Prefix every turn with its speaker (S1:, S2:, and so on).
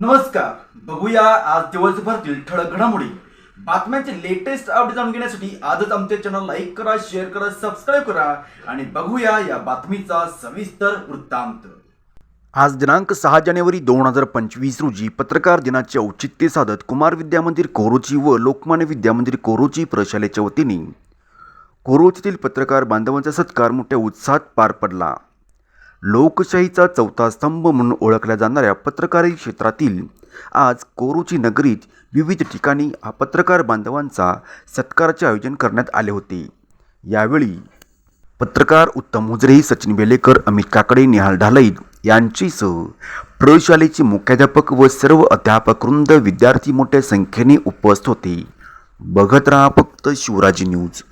S1: नमस्कार. बघूया आज दिवसभरातील ठळक घडामोडी. बातम्यांचे लेटेस्ट अपडेट जाणून घेण्यासाठी आजच आमच्या चॅनल लाईक करा शेअर करा सबस्क्राईब करा आणि बघूया या बातमीचा सविस्तर वृत्तांत. आज दिनांक सहा जानेवारी दोन हजार पंचवीस रोजी पत्रकार दिनाचे औचित्य साधत कुमार विद्या मंदिर कोरोची व लोकमान्य विद्या मंदिर कोरोची प्रशालेच्या वतीने कोरोचीतील पत्रकार बांधवांचा सत्कार मोठ्या उत्साहात पार पडला. लोकशाहीचा चौथा स्तंभ म्हणून ओळखल्या जाणाऱ्या पत्रकारी क्षेत्रातील आज कोरोची नगरीत विविध ठिकाणी हा पत्रकार बांधवांचा सत्काराचे आयोजन करण्यात आले होते. यावेळी पत्रकार उत्तम हुजरे सचिन बेलेकर अमित काकडे निहाल ढालई यांचीसह प्रयोगशालेचे मुख्याध्यापक व सर्व अध्यापक वृंद विद्यार्थी मोठ्या संख्येने उपस्थित होते. बघत राहा फक्त शिवराजी न्यूज.